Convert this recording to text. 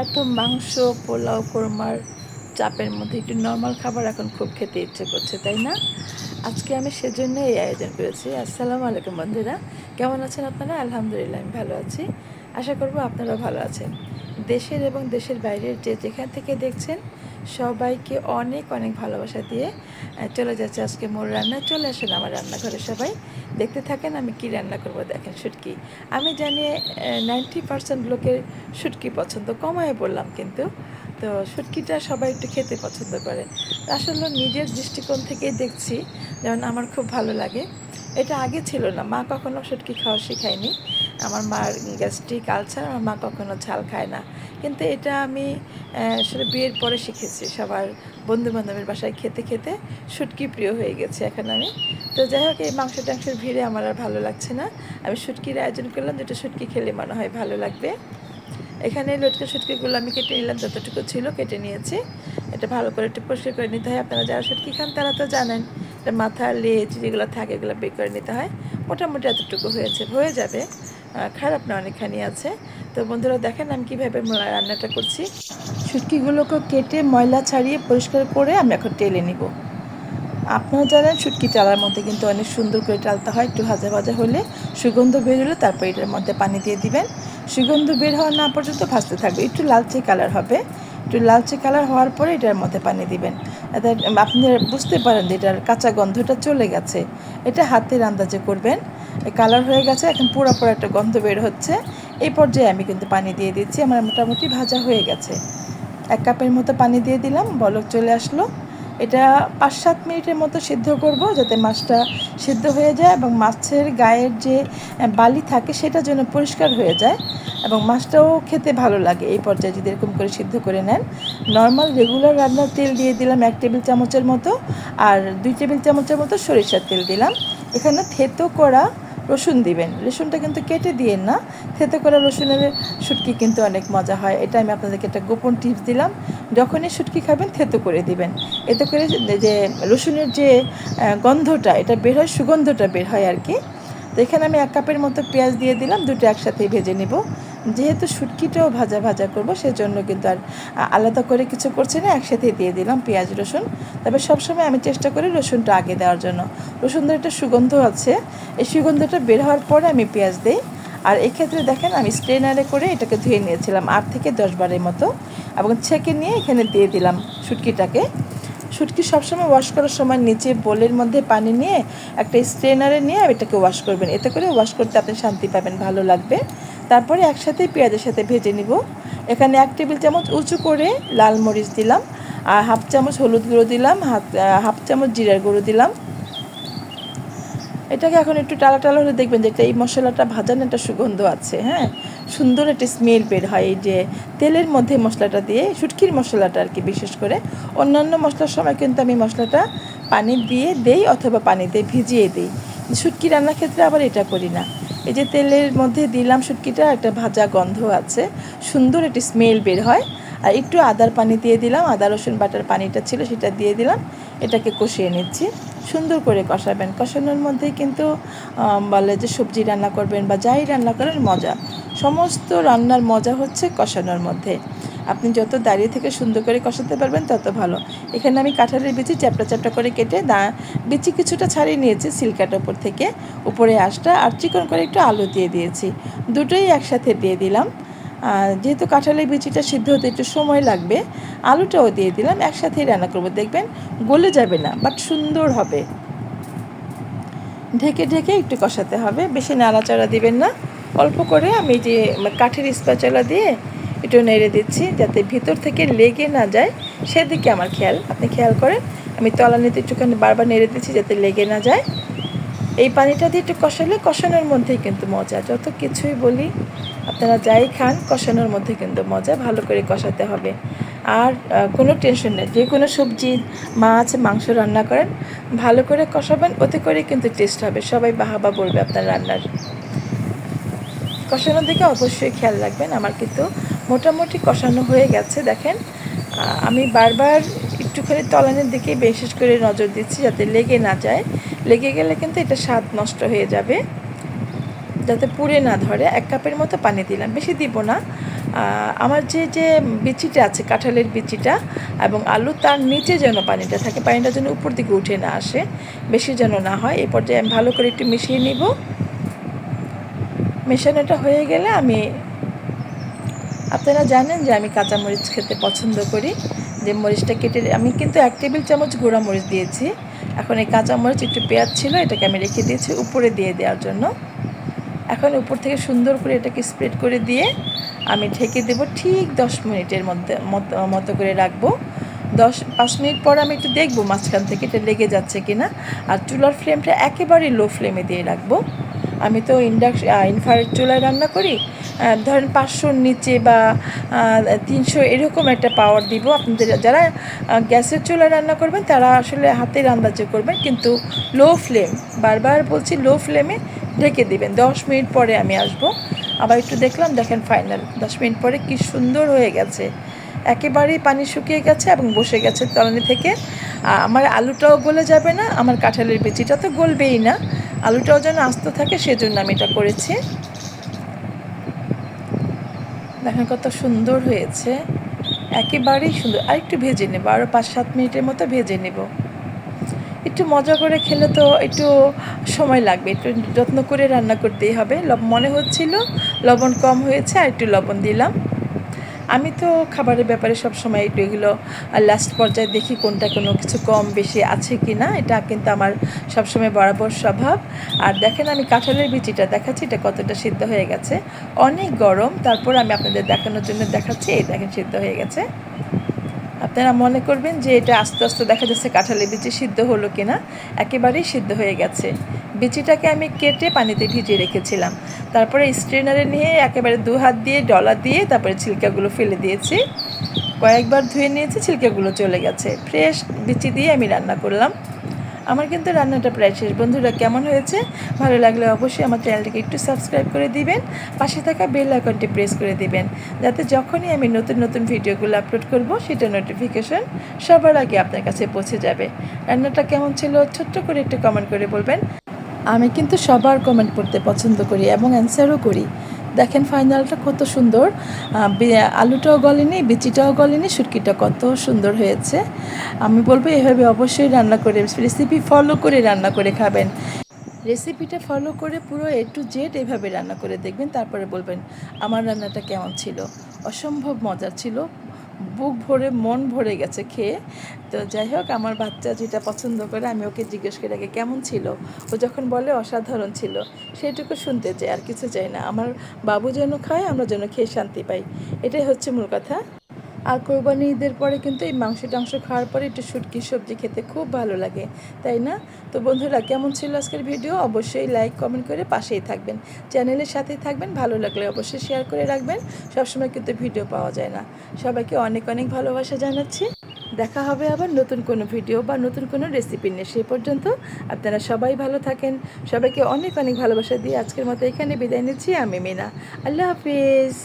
এত মাংস, পোলাও, কোরমার চাপের মধ্যে একটু নর্মাল খাবার এখন খুব খেতে ইচ্ছে করছে, তাই না? আজকে আমি সেজন্য এই আয়োজন করেছি। আসসালামু আলাইকুম বন্ধুরা। কেমন আছেন আপনারা? আলহামদুলিল্লাহ, আমি ভালো আছি। আশা করব আপনারাও ভালো আছেন। দেশের এবং দেশের বাইরের যে যেখান থেকে দেখছেন, সবাইকে অনেক অনেক ভালোবাসা দিয়ে চলে যাচ্ছে আজকে মোর রান্না। চলে আসেন আমার রান্নাঘরে সবাই। দেখতে থাকেন আমি কি রান্না করব দেখেন শুটকি। আমি জানি নাইনটি পার্সেন্ট লোকের শুটকি পছন্দ। কমায় বললাম কিন্তু। তো শুটকিটা সবাই একটু খেতে পছন্দ করে। আসলে নিজের দৃষ্টিকোণ থেকেই দেখছি, যেমন আমার খুব ভালো লাগে। এটা আগে ছিল না। মা কখনো শুটকি খাওয়া শেখায়নি। আমার মার গ্যাস্ট্রিক আলসার, আমার মা কখনো ঝাল খায় না। কিন্তু এটা আমি আসলে বিয়ের পরে শিখেছি। সবার বন্ধু বান্ধবের বাসায় খেতে খেতে শুটকি প্রিয় হয়ে গেছে এখন আমি। তো যাই হোক, এই মাংস টাংসের ভিড়ে আমার আর ভালো লাগছে না। আমি শুটকির আয়োজন করলাম যেটা শুটকি খেলে মনে হয় ভালো লাগবে। এখানে লটকে শুটকিগুলো আমি কেটে নিলাম, যতটুকু ছিল কেটে নিয়েছি। এটা ভালো করে একটু পরিষ্কার করে নিতে হয়। আপনারা যারা শুটকি খান, তারা তো জানেন এটা মাথা, লেজ যেগুলো থাকে, এগুলো বের করে নিতে হয়। মোটামুটি এতটুকু হয়েছে, হয়ে যাবে। খারাপ না, অনেকখানি আছে। তো বন্ধুরা, দেখেন আমি কীভাবে রান্নাটা করছি। শুটকিগুলোকে কেটে ময়লা ছাড়িয়ে পরিষ্কার করে আমি এখন টেলে নিব। আপনারা জানেন, শুটকি টালার মধ্যে কিন্তু অনেক সুন্দর করে টালতে হয়। একটু ভাজা ভাজা হলে সুগন্ধ বের হলে তারপর এটার মধ্যে পানি দিয়ে দিবেন। সুগন্ধ বের হওয়া না পর্যন্ত ভাজতে থাকবে। একটু লালচে কালার হবে। একটু লালচে কালার হওয়ার পরে এটার মধ্যে পানি দিবেন। আপনি বুঝতে পারেন যে এটার কাঁচা গন্ধটা চলে গেছে। এটা হাতের আন্দাজে করবেন। কালার হয়ে গেছে, এখন পুরো পুরো একটা গন্ধ বের হচ্ছে। এই পর্যায়ে আমি কিন্তু পানি দিয়ে দিচ্ছি, আমার মোটামুটি ভাজা হয়ে গেছে। এক কাপের মতো পানি দিয়ে দিলাম, বলক চলে আসলো। এটা পাঁচ সাত মিনিটের মতো সিদ্ধ করব, যাতে মাছটা সিদ্ধ হয়ে যায় এবং মাছের গায়ের যে বালি থাকে সেটা যেন পরিষ্কার হয়ে যায় এবং মাছটাও খেতে ভালো লাগে। এই পর্যায়ে যদি এরকম করে সিদ্ধ করে নেন, নর্মাল রেগুলার রান্নার তেল দিয়ে দিলাম এক টেবিল চামচের মতো, আর দুই টেবিল চামচের মতো সরিষার তেল দিলাম। এখানে থেতো করা রসুন দিবেন। রসুনটা কিন্তু কেটে দিয়েন না খেতে করে রসুনের শুটকি কিন্তু অনেক মজা হয়। এটা আমি আপনাদেরকে একটা গোপন টিপস দিলাম। যখনই শুটকি খাবেন, থেতো করে দিবেন। এতে করে যে- রসুনের যে গন্ধটা, এটা বের হয়, সুগন্ধটা বের হয় আর কি। তো এখানে আমি এক কাপের মতো পেঁয়াজ দিয়ে দিলাম, দুটো একসাথেই ভেজে নিব। যেহেতু শুটকিটাও ভাজা ভাজা করব, সেজন্য কিন্তু আর আলাদা করে কিছু করছি না একসাথেই দিয়ে দিলাম পেঁয়াজ, রসুন। তবে সবসময় আমি চেষ্টা করি রসুনটা আগে দেওয়ার জন্য। রসুনের একটা সুগন্ধ আছে, এই সুগন্ধটা বের হওয়ার পরে আমি পেঁয়াজ দিই। আর এক্ষেত্রে দেখেন, আমি স্ট্রেনারে করে এটাকে ধুয়ে নিয়েছিলাম আট থেকে দশ বারের মতো এবং ছেঁকে নিয়ে এখানে দিয়ে দিলাম শুটকিটাকে। শুটকি সবসময় ওয়াশ করার সময় নিচে বোলের মধ্যে পানি নিয়ে একটা স্ট্রেনারে নিয়ে এটাকে ওয়াশ করবেন। এতে করে ওয়াশ করতে আপনি শান্তি পাবেন, ভালো লাগবে। তারপরে একসাথে পেঁয়াজের সাথে ভেজে নিব। এখানে এক টেবিল চামচ উঁচু করে লাল মরিচ দিলাম, আর হাফ চামচ হলুদ গুঁড়ো দিলাম হাফ চামচ জিরার গুঁড়ো দিলাম। এটাকে এখন একটু টালা টালা হলে দেখবেন যে এই মশলাটা ভাজানো একটা সুগন্ধ আছে হ্যাঁ? সুন্দর একটা স্মেল বের হয় এই যে তেলের মধ্যে মশলাটা দিয়ে, শুটকির মশলাটা আর কি বিশেষ করে। অন্যান্য মশলার সময় কিন্তু আমি মশলাটা পানি দিয়ে দেই অথবা পানি দিয়ে ভিজিয়ে দিই। শুটকি রান্নার ক্ষেত্রে আবার এটা করি না। এই যে তেলের মধ্যে দিলাম শুটকিটা, একটা ভাজা গন্ধ আছে, সুন্দর একটি স্মেল বের হয়। আর একটু আদার পানি দিয়ে দিলাম, আদা, রসুন বাটার পানিটা ছিল সেটা দিয়ে দিলাম, এটাকে কষিয়ে নিচ্ছি। সুন্দর করে কষাবেন। কষানোর মধ্যে কিন্তু বলে যে সবজি রান্না করবেন বা যাই রান্না করেন, মজা। সমস্ত রান্নার মজা হচ্ছে কষানোর মধ্যে। আপনি যত দাঁড়িয়ে থেকে সুন্দর করে কষাতে পারবেন তত ভালো। এখানে আমি কাঁঠালের বিচি চ্যাপটা চ্যাপটা করে কেটে দা, বিচি কিছুটা ছাড়িয়ে নিয়েছি সিলকাটার উপর থেকে। উপরে আঁশটা আর চিকন করে একটু আলু দিয়ে দিয়েছি। দুটোই একসাথে দিয়ে দিলাম। যেহেতু কাঁঠালের বিচিটা সিদ্ধ হতে একটু সময় লাগবে, আলুটাও দিয়ে দিলাম, একসাথেই রান্না করব। দেখবেন গলে যাবে না বাট সুন্দর হবে। ঢেকে ঢেকে একটু কষাতে হবে, বেশি নাড়াচাড়া দিবেন না। অল্প করে আমি যে কাঠের স্প্যাচলা দিয়ে একটু নেড়ে দিচ্ছি যাতে ভিতর থেকে লেগে না যায়। সেদিকে আমার খেয়াল। আপনি খেয়াল করেন, আমি তলানিতে একটুখানি বারবার নেড়ে দিচ্ছি যাতে লেগে না যায়। এই পানিটা দিয়ে একটু কষালে কষানোর মধ্যেই কিন্তু মজা। যত কিছুই বলি, আপনারা যাই খান, কষানোর মধ্যে কিন্তু মজা। ভালো করে কষাতে হবে। আর কোনো টেনশন নেই। যে কোনো সবজি, মাছ, মাংস রান্না করেন, ভালো করে কষাবেন, ওতে করে কিন্তু টেস্ট হবে। সবাই বাহাবা বলবে আপনার রান্নার। কষানোর দিকে অবশ্যই খেয়াল রাখবেন। আমার কিন্তু মোটামুটি কষানো হয়ে গেছে, দেখেন। আমি বারবার একটুখানি তলানের দিকে বিশেষ করে নজর দিচ্ছি যাতে লেগে না যায়। লেগে গেলে কিন্তু এটা স্বাদ নষ্ট হয়ে যাবে। যাতে পুড়ে না ধরে। এক কাপের মতো পানি দিলাম। বেশি দিব না। আমার যে যে বিচিটা আছে, কাঁঠালের বিচিটা এবং আলু, তার নিচে যেন পানিটা থাকে, পানিটা যেন উপর দিকে উঠে না আসে, বেশি যেন না হয়। এই পর্যায়ে আমি ভালো করে একটু মিশিয়ে নিব। মেশানোটা হয়ে গেলে আমি আপনারা জানেন যে আমি কাঁচামরিচ খেতে পছন্দ করি। যে মরিচটা কেটে আমি কিন্তু এক টেবিল চামচ গুঁড়া মরিচ দিয়েছি। এখন এই কাঁচামরিচ একটু পেঁয়াজ ছিল, এটাকে আমি রেখে দিয়েছি উপরে দিয়ে দেওয়ার জন্য। এখন উপর থেকে সুন্দর করে এটাকে স্প্রেড করে দিয়ে আমি ঢেকে দেবো ঠিক দশ মিনিটের মধ্যে মতো মতো করে রাখব। দশ পাঁচ মিনিট পর আমি একটু দেখব মাঝখান থেকে এটা লেগে যাচ্ছে কি না আর চুলার ফ্লেমটা একেবারে লো ফ্লেমে দিয়ে রাখব। আমি তো ইন্ডাকশন ইনফ্রারেড চুলায় রান্না করি। ধরেন পাঁচশোর নিচে বা তিনশো এরকম একটা পাওয়ার দিব। আপনাদের যারা গ্যাসের চুলায় রান্না করবেন, তারা আসলে হাতের আন্দাজে করবেন, কিন্তু লো ফ্লেম বারবার বলছি লো ফ্লেমে ঢেকে দিবেন। দশ মিনিট পরে আমি আসব। আবার একটু দেখলাম, দেখেন ফাইনাল দশ মিনিট পরে কি সুন্দর হয়ে গেছে। একেবারেই পানি শুকিয়ে গেছে এবং বসে গেছে তলানি থেকে। আমার আলুটাও গলে যাবে না, আমার কাঁঠালের বিচিটা তো গলবেই না। আলুটাও যেন আস্ত থাকে, সেজন্য আমি এটা করেছি। দেখেন কত সুন্দর হয়েছে। একেবারেই সুন্দর। আর একটু ভেজে নেব আরও পাঁচ সাত মিনিটের মতো ভেজে নেব। একটু মজা করে খেলে তো একটু সময় লাগবে, একটু যত্ন করে রান্না করতেই হবে। মনে হচ্ছিল লবণ কম হয়েছে, আর একটু লবণ দিলাম। আমি তো খাবারের ব্যাপারে সব সময় একটু এগুলো লাস্ট পর্যায়ে দেখি কোনটা কোনো কিছু কম বেশি আছে কি না এটা কিন্তু আমার সবসময় বরাবর স্বভাব। আর দেখেন আমি কাঁঠালের বিচিটা দেখাচ্ছি, এটা কতটা সিদ্ধ হয়ে গেছে। অনেক গরম, তারপর আমি আপনাদের দেখানোর জন্য দেখাচ্ছি, এই দেখেন সিদ্ধ হয়ে গেছে। আপনারা মনে করবেন যে এটা আস্তে আস্তে দেখা যাচ্ছে কাঁঠালের বিচি সিদ্ধ হলো কিনা? একেবারেই সিদ্ধ হয়ে গেছে। বিচিটাকে আমি কেটে পানিতে ভিজিয়ে রেখেছিলাম। তারপরে স্ট্রেনারে নিয়ে একেবারে দু হাত দিয়ে ডলা দিয়ে তারপরে ছিলকাগুলো ফেলে দিয়েছি। কয়েকবার ধুয়ে নিয়েছি, ছিলকাগুলো চলে গেছে। ফ্রেশ বিচি দিয়ে আমি রান্না করলাম। আমার কিন্তু রান্নাটা প্রায় শেষ। বন্ধুরা, কেমন হয়েছে? ভালো লাগলে অবশ্যই আমার চ্যানেলটিকে একটু সাবস্ক্রাইব করে দিবেন। পাশে থাকা বেল আইকনটি প্রেস করে দিবেন। যাতে যখনই আমি নতুন নতুন ভিডিওগুলো আপলোড করব, সেটা নোটিফিকেশন সবার আগে আপনার কাছে পৌঁছে যাবে। রান্নাটা কেমন ছিল? ছোট্ট করে একটু কমেন্ট করে বলবেন। আমি কিন্তু সবার কমেন্ট পড়তে পছন্দ করি এবং অ্যান্সারও করি। দেখেন ফাইনালটা কত সুন্দর। আলুটাও গলেনি, বিচিটাও গলেনি, সুটকিটা কত সুন্দর হয়েছে। আমি বলব এভাবে অবশ্যই রান্না করে রেসিপি ফলো করে রান্না করে খাবেন। রেসিপিটা ফলো করে পুরো এ টু জেড এভাবে রান্না করে দেখবেন, তারপরে বলবেন, আমার রান্নাটা কেমন ছিল? অসম্ভব মজার ছিল বুক ভরে, মন ভরে গেছে খেয়ে। তো যাই হোক, আমার বাচ্চা যেটা পছন্দ করে, আমি ওকে জিজ্ঞেস করে, আগে কেমন ছিল? ও যখন বলে, অসাধারণ ছিল। সেইটুকু শুনতে চাই, আর কিছু চাই না। আমার বাবু যেন খায়, আমরা যেন খেয়ে শান্তি পাই। এটাই হচ্ছে মূল কথা। আর কোরবানি ঈদের পরে কিন্তু এই মাংস টাংস খাওয়ার পরে একটু শুটকি সবজি খেতে খুব ভালো লাগে, তাই না? তো বন্ধুরা, কেমন ছিল আজকের ভিডিও? অবশ্যই লাইক কমেন্ট করে পাশেই থাকবেন। চ্যানেলের সাথেই থাকবেন, ভালো লাগলে অবশ্যই শেয়ার করে রাখবেন। সবসময় কিন্তু ভিডিও পাওয়া যায় না। সবাইকে অনেক অনেক ভালোবাসা জানাচ্ছি। দেখা হবে আবার নতুন কোনো ভিডিও বা নতুন কোনো রেসিপি নিয়ে। সেই পর্যন্ত আপনারা সবাই ভালো থাকেন। সবাইকে অনেক অনেক ভালোবাসা দিয়ে আজকের মতো এখানে বিদায় নিচ্ছি। আমি মিনা। আল্লাহ হাফিজ।